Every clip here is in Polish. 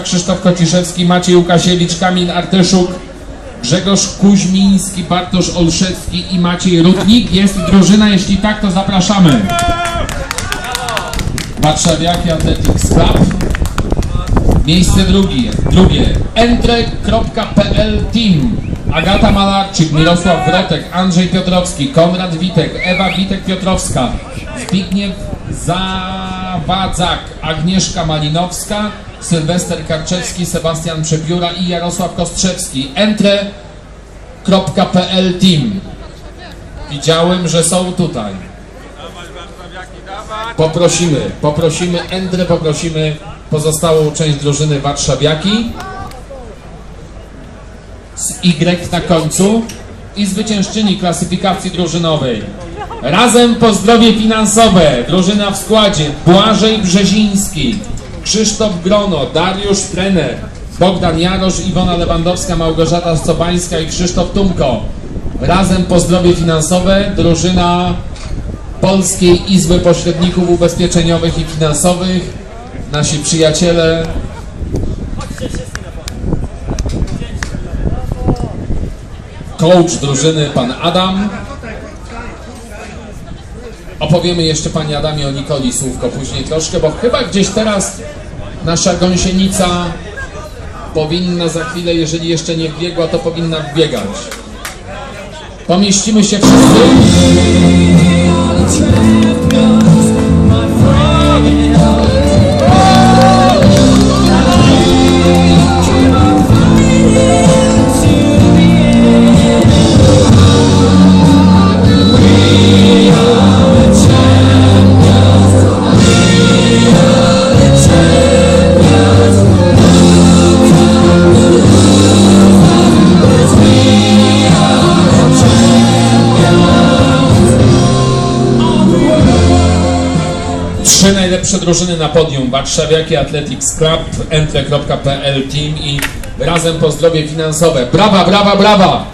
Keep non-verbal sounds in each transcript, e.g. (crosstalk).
Krzysztof Kociszewski, Maciej Łukasiewicz, Kamil Artyszuk, Grzegorz Kuźmiński, Bartosz Olszewski i Maciej Rutnik. Jest drużyna, jeśli tak, to zapraszamy. Warszawiaki Athletics Club. Miejsce drugie, drugie entre.pl Team Agata Malarczyk, Mirosław Wrotek, Andrzej Piotrowski, Konrad Witek, Ewa Witek-Piotrowska, Zbigniew Zawadzak, Agnieszka Malinowska, Sylwester Karczewski, Sebastian Przepióra i Jarosław Kostrzewski. entre.pl Team. Widziałem, że są tutaj. Poprosimy, poprosimy Endre, poprosimy pozostałą część drużyny Warszawiaki z Y na końcu i zwyciężczyni klasyfikacji drużynowej. Razem pozdrowie finansowe. Drużyna w składzie Błażej Brzeziński, Krzysztof Grono, Dariusz Trener, Bogdan Jarosz, Iwona Lewandowska, Małgorzata Sobańska i Krzysztof Tumko. Razem pozdrowie finansowe. Drużyna Polskiej Izby Pośredników Ubezpieczeniowych i Finansowych. Nasi przyjaciele coach drużyny pan Adam. Opowiemy jeszcze panie Adamie o Nikoli słówko później troszkę, bo chyba gdzieś teraz nasza gąsienica powinna za chwilę, jeżeli jeszcze nie wbiegła, to powinna wbiegać. Pomieścimy się wszyscy. Trzy najlepsze drużyny na podium. Warszawiaki Athletics Club, entre.pl Team i razem pozdrowie finansowe. Brawa, brawa, brawa!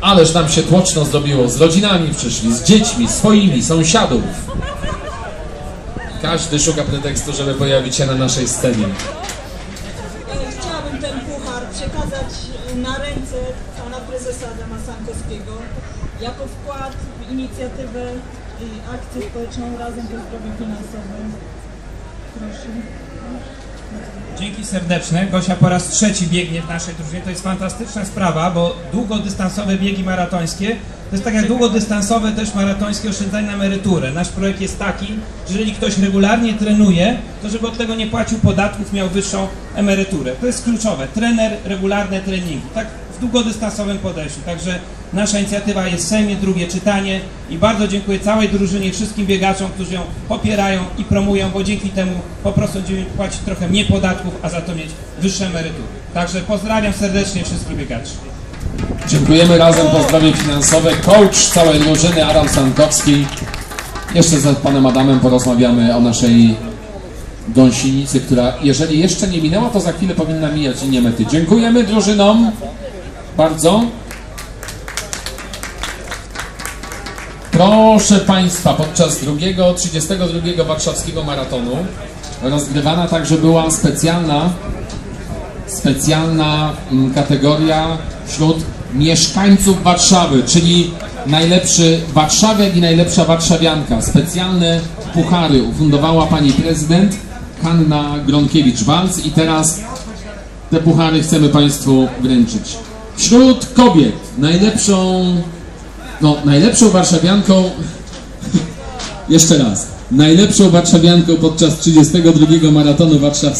Ależ nam się tłoczno zrobiło. Z rodzinami przyszli, z dziećmi, swoimi, sąsiadów. Każdy szuka pretekstu, żeby pojawić się na naszej scenie. Na ręce pana prezesa Adama Sankowskiego jako wkład w inicjatywę i akcję społeczną Razem po Zdrowiu Finansowym. Proszę. Dzięki serdeczne. Gosia po raz trzeci biegnie w naszej drużynie. To jest fantastyczna sprawa, bo długodystansowe biegi maratońskie to jest tak jak długodystansowe też maratońskie oszczędzanie na emeryturę. Nasz projekt jest taki, że jeżeli ktoś regularnie trenuje, to żeby od tego nie płacił podatków, miał wyższą emeryturę. To jest kluczowe. Trener, regularne treningi. Tak w długodystansowym podejściu. Także nasza inicjatywa jest w Sejmie, drugie czytanie i bardzo dziękuję całej drużynie, wszystkim biegaczom, którzy ją popierają i promują, bo dzięki temu po prostu będziemy płacić trochę mniej podatków, a za to mieć wyższe emerytury. Także pozdrawiam serdecznie wszystkich biegaczy. Dziękujemy razem, pozdrowie finansowe. Coach całej drużyny Adam Sankowski. Jeszcze z panem Adamem porozmawiamy o naszej gąsienicy, która jeżeli jeszcze nie minęła, to za chwilę powinna mijać inne mety. Dziękujemy drużynom bardzo. Proszę Państwa, podczas drugiego, 32 warszawskiego maratonu rozgrywana także była specjalna specjalna mm, kategoria wśród mieszkańców Warszawy, czyli najlepszy warszawiak i najlepsza warszawianka. Specjalne puchary ufundowała pani prezydent Hanna Gronkiewicz-Walc i teraz te puchary chcemy Państwu wręczyć. Wśród kobiet najlepszą, no najlepszą warszawianką, (laughs) jeszcze raz, najlepszą warszawianką podczas 32 maratonu warszawskiego